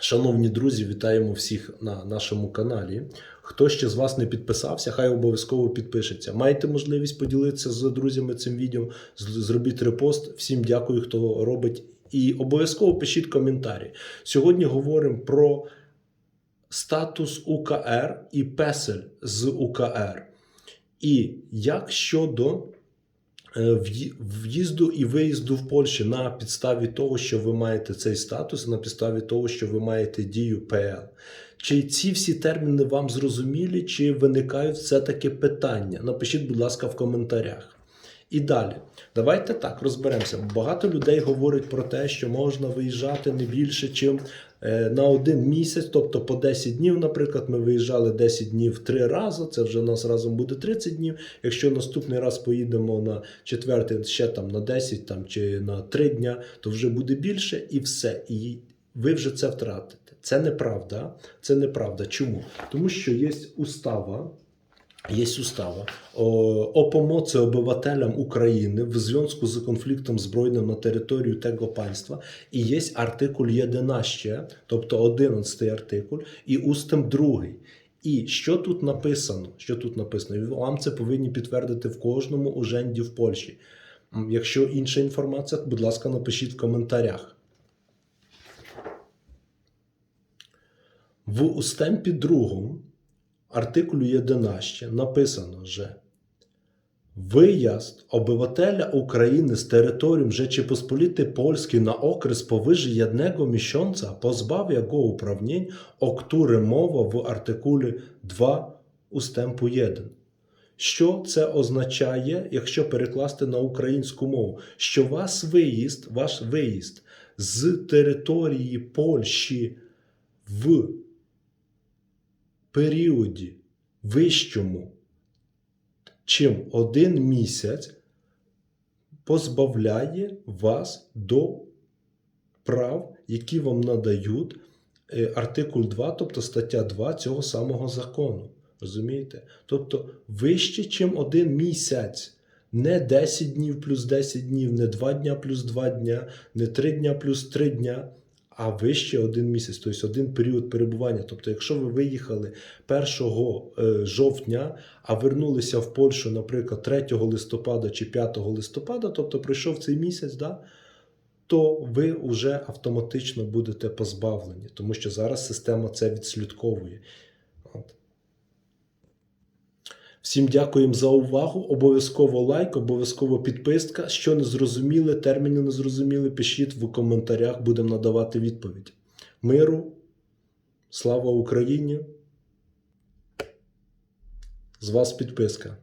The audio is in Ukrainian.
Шановні друзі, вітаємо всіх на нашому каналі. Хто ще з вас не підписався, хай обов'язково підпишеться. Маєте можливість поділитися з друзями цим відео, зробіть репост. Всім дякую, хто робить. І обов'язково пишіть коментарі. Сьогодні говоримо про статус УКР і песель з УКР. І як щодо в'їзду і виїзду в Польщі на підставі того, що ви маєте цей статус, на підставі того, що ви маєте дію ПЛ. Чи ці всі терміни вам зрозумілі, чи виникають все-таки питання? Напишіть, будь ласка, в коментарях. І далі, давайте так розберемося. Багато людей говорять про те, що можна виїжджати не більше, чим е, на один місяць, тобто по 10 днів, наприклад, ми виїжджали 10 днів три рази, це вже у нас разом буде 30 днів. Якщо наступний раз поїдемо на четвертий, ще там на 10 там, чи на 3 дня, то вже буде більше і все. І ви вже це втратите. Це неправда. Це неправда. Чому? Тому що є устава. Є устава о, pomocy obywatelям України в зв'язку з конфліктом збройним на територію того панства. І є артикуль 11, тобто 11 артикуль, і устав 2. І що тут написано? Що тут написано? Вам це повинні підтвердити в кожному уженді в Польщі. Якщо інша інформація, будь ласка, напишіть в коментарях. В устемпі 2 артикулю 11 написано, że Wyjazd obywatela України z terytorium Rzeczypospolitej Polskiej na okres powyżej jednego miesiąca pozbawia go uprawnień, o mowa w artykule 2 устемпу 1. Що це означає, якщо перекласти на українську мову? Що ваш виїзд, ваш виїзд з території Польщі в періоді вищому, чим один місяць, позбавляє вас до прав, які вам надають е, артикул 2, тобто стаття 2 цього самого закону. Розумієте? Тобто вище, чим один місяць. Не 10 днів плюс 10 днів, не 2 дня плюс 2 дня, не 3 дня плюс 3 дня, а вище один місяць, тобто один період перебування. Тобто, якщо ви виїхали 1 е, жовтня, а вернулися в Польщу, наприклад, 3 листопада чи 5 листопада, тобто пройшов цей місяць, да, то ви вже автоматично будете позбавлені, тому що зараз система це відслідковує. От. Всім дякуємо за увагу. Обов'язково лайк, обов'язково підписка. Що не зрозуміли, терміни не зрозуміли, пишіть в коментарях, будемо надавати відповідь. Миру, слава Україні! З вас підписка.